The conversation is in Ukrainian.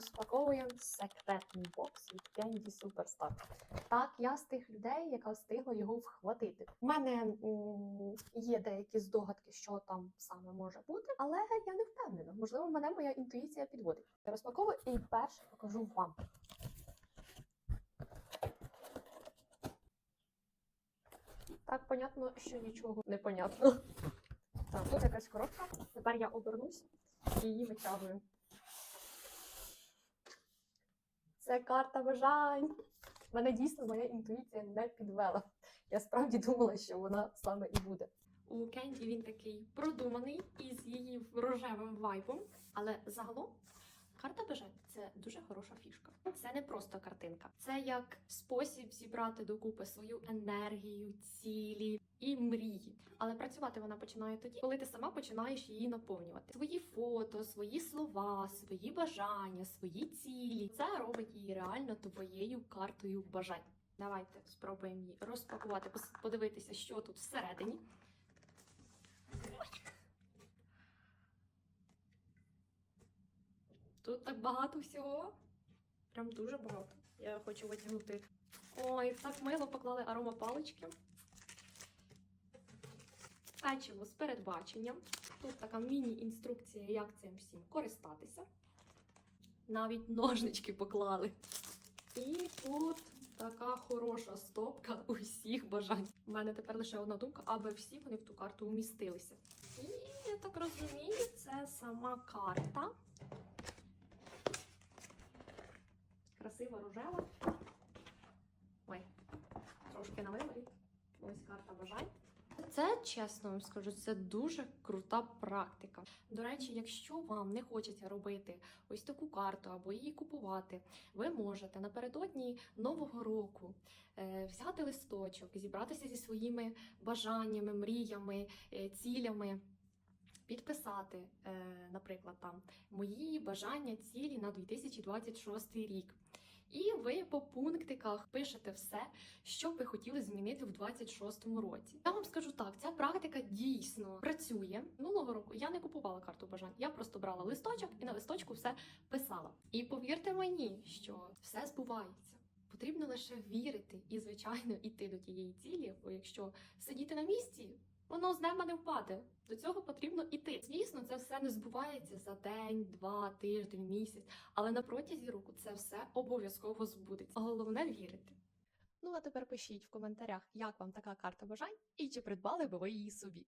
розпаковуємо секретний бокс від Candy Superstar. Так, я з тих людей, яка встигла його вхватити. У мене є деякі здогадки, що там саме може бути, але я не впевнена. Можливо, мене моя інтуїція підводить. Я розпаковую і перше покажу вам. Так, понятно, що нічого не понятно. Так, тут якась коробка. Тепер я обернусь і її витягую. Це карта бажань. Мене дійсно моя інтуїція не підвела. Я справді думала, що вона саме і буде. У Кенді він такий продуманий із її рожевим вайбом, але загалом карта бажань це дуже хороша фішка. Це не просто картинка, це як спосіб зібрати докупи свою енергію, цілі і мрії. Але працювати вона починає тоді, коли ти сама починаєш її наповнювати. Свої фото, свої слова, свої бажання, свої цілі. Це робить її реально твоєю картою бажань. Давайте спробуємо її розпакувати, подивитися, що тут всередині. Тут так багато всього. Прям дуже багато. Я хочу витягнути. Ой, так мило поклали аромапалички. Печиво з передбаченням. Тут така міні-інструкція, як цим всім користатися. Навіть ножнички поклали. І тут така хороша стопка усіх бажань. У мене тепер лише одна думка, аби всі вони в ту карту вмістилися. І я так розумію, це сама карта. Красива рожева. Ой, трошки на виборі. Ось карта бажань. Це чесно вам скажу, це дуже крута практика. До речі, якщо вам не хочеться робити ось таку карту або її купувати, ви можете напередодні нового року е, взяти листочок, зібратися зі своїми бажаннями, мріями, е, цілями. Підписати, е, наприклад, там мої бажання, цілі на 2026 рік. По пунктиках пишете все, що б ви хотіли змінити в 26-му році. Я вам скажу так, ця практика дійсно працює. Минулого року я не купувала карту бажань, я просто брала листочок і на листочку все писала. І повірте мені, що все збувається. Потрібно лише вірити і, звичайно, іти до тієї цілі, бо якщо сидіти на місці, воно з неба не впаде. До цього потрібно іти. Звісно, це все не збувається за день, два, тиждень, місяць, але на протязі року це все обов'язково збудеться. Головне вірити. Ну а тепер пишіть в коментарях, як вам така карта бажань і чи придбали би ви її собі.